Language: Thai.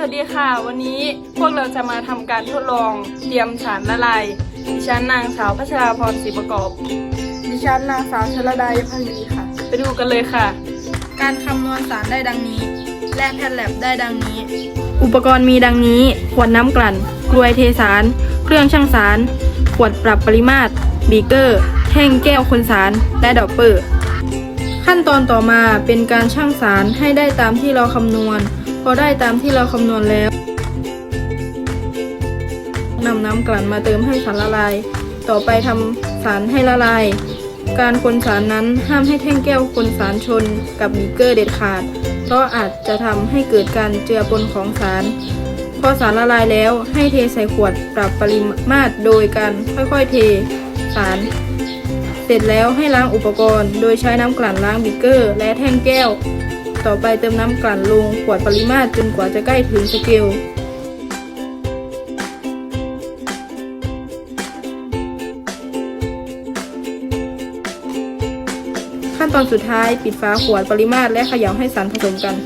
สวัสดีค่ะ วันนี้พวกเราจะมาทำการทดลองเตรียมสารละลายดิฉันนางสาวพัชราพรศรีประกอบ ดิฉันนางสาวชลดายพันลีค่ะ ไปดูกันเลยค่ะ การคำนวณสารได้ดังนี้ แลกแพทแลบได้ดังนี้ อุปกรณ์มีดังนี้ ขวดน้ำกลั่นกลวยเทสาร เครื่องชั่งสาร ขวดปรับปริมาตรบีเกอร์แท่งแก้วคนสาร และดอปเปอร์ ขั้นตอนต่อมาเป็นการชั่งสารให้ได้ตามที่เราคำนวณ พอได้ตามที่เราคำนวณแล้วนำน้ำกลั่นมาเติมให้สารละลาย ต่อไปทำสารให้ละลาย การคนสารนั้นห้ามให้แท่งแก้วคนสารชนกับบีเกอร์เด็ดขาด เพราะอาจจะทำให้เกิดการเจือปนของสาร พอสารละลายแล้วให้เทใส่ขวดปรับปริมาตรโดยการค่อยๆเทสาร เสร็จแล้วให้ล้างอุปกรณ์ โดยใช้น้ำกลั่นล้างบีเกอร์ และแท่งแก้ว ต่อไปเติมน้ำกลั่นลงขวดปริมาตรจนกว่าจะใกล้ถึงสเกลขั้นตอนสุดท้ายปิดฝาขวดปริมาตรและเขย่าให้สารผสมกัน